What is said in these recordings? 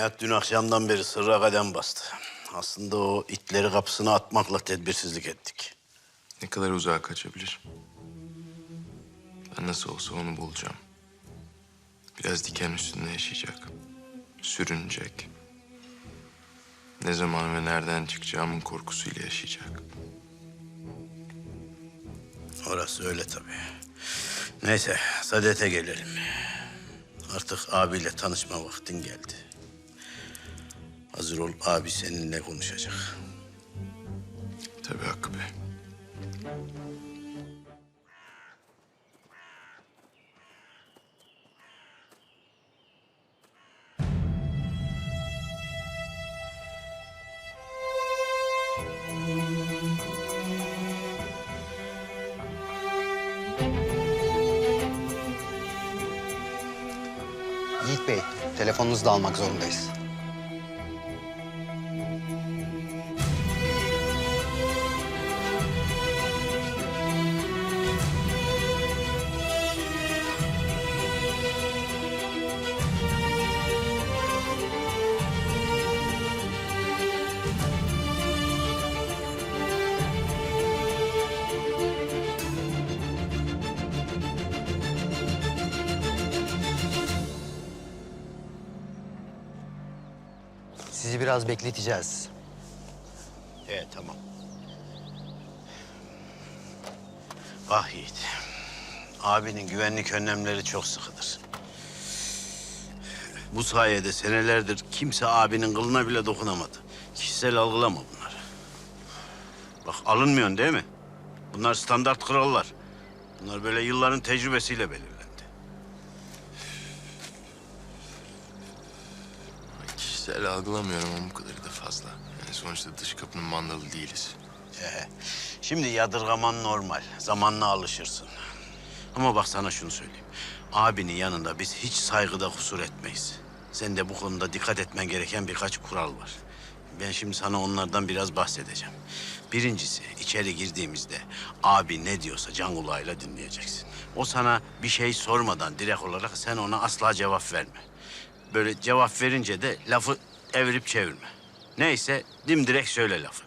Nihat dün akşamdan beri sırra kadem bastı. Aslında o itleri kapısına atmakla tedbirsizlik ettik. Ne kadar uzağa kaçabilir? Ben nasıl olsa onu bulacağım. Biraz diken üstünde yaşayacak. Sürünecek. Ne zaman ve nereden çıkacağımın korkusuyla yaşayacak. Orası öyle tabii. Neyse, Sadet'e gelelim. Artık abiyle tanışma vaktin geldi. Hazır ol, abi seninle konuşacak. Tabii Hakkı Bey. Yiğit Bey, telefonunuzu da almak zorundayız. Sizi biraz bekleteceğiz. Evet, tamam. Bak Yiğit, abinin güvenlik önlemleri çok sıkıdır. Bu sayede senelerdir kimse abinin kılına bile dokunamadı. Kişisel algılama bunları. Bak alınmıyorsun değil mi? Bunlar standart kurallar. Bunlar böyle yılların tecrübesiyle belirlendi. Kişisel algılamıyorum ama bu kadarı da fazla. Yani sonuçta dış kapının mandalı değiliz. Ee, şimdi yadırgaman normal. Zamanla alışırsın. Ama bak sana şunu söyleyeyim. Abinin yanında biz hiç saygıda kusur etmeyiz. Sen de bu konuda dikkat etmen gereken birkaç kural var. Ben şimdi sana onlardan biraz bahsedeceğim. Birincisi içeri girdiğimizde abi ne diyorsa can kulağıyla dinleyeceksin. O sana bir şey sormadan direkt olarak sen ona asla cevap verme. Böyle cevap verince de lafı evirip çevirme. Neyse dimdirek söyle lafı.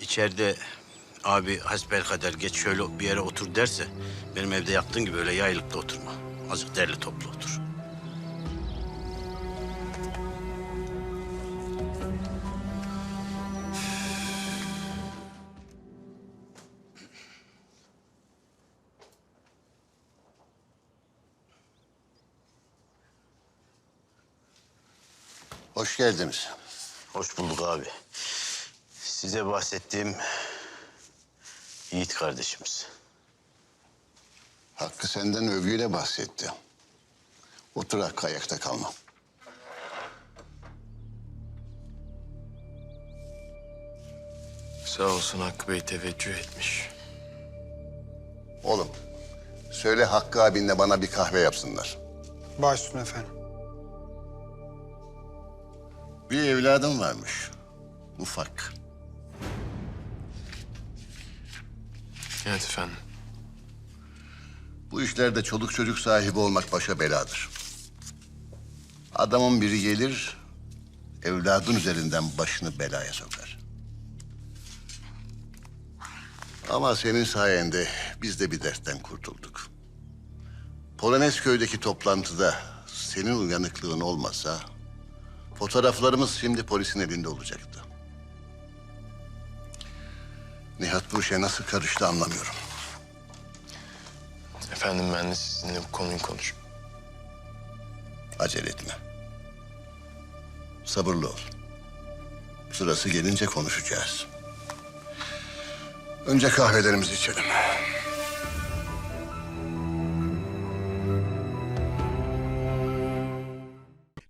İçeride abi hasbelkader geç şöyle bir yere otur derse benim evde yaptığın gibi öyle yayılıp da oturma. Azıcık derli toplu otur. Hoş geldiniz. Hoş bulduk abi. Size bahsettiğim Yiğit kardeşimiz. Hakkı senden övgüyle bahsetti. Oturak ayakta kalma. Sağ olsun Hakkı Bey teveccüh etmiş. Oğlum, söyle Hakkı abinle bana bir kahve yapsınlar. Baş üstüne efendim. Bir evladım varmış. Ufak. Evet efendim. Bu işlerde çoluk çocuk sahibi olmak başa beladır. Adamın biri gelir, evladın üzerinden başını belaya sokar. Ama senin sayende biz de bir dertten kurtulduk. Polonezköy'deki toplantıda senin uyanıklığın olmasa... ...fotoğraflarımız şimdi polisin elinde olacaktı. Nihat bu işe nasıl karıştı anlamıyorum. Efendim ben de sizinle bu konuyu konuş. Acele etme. Sabırlı ol. Sırası gelince konuşacağız. Önce kahvelerimizi içelim.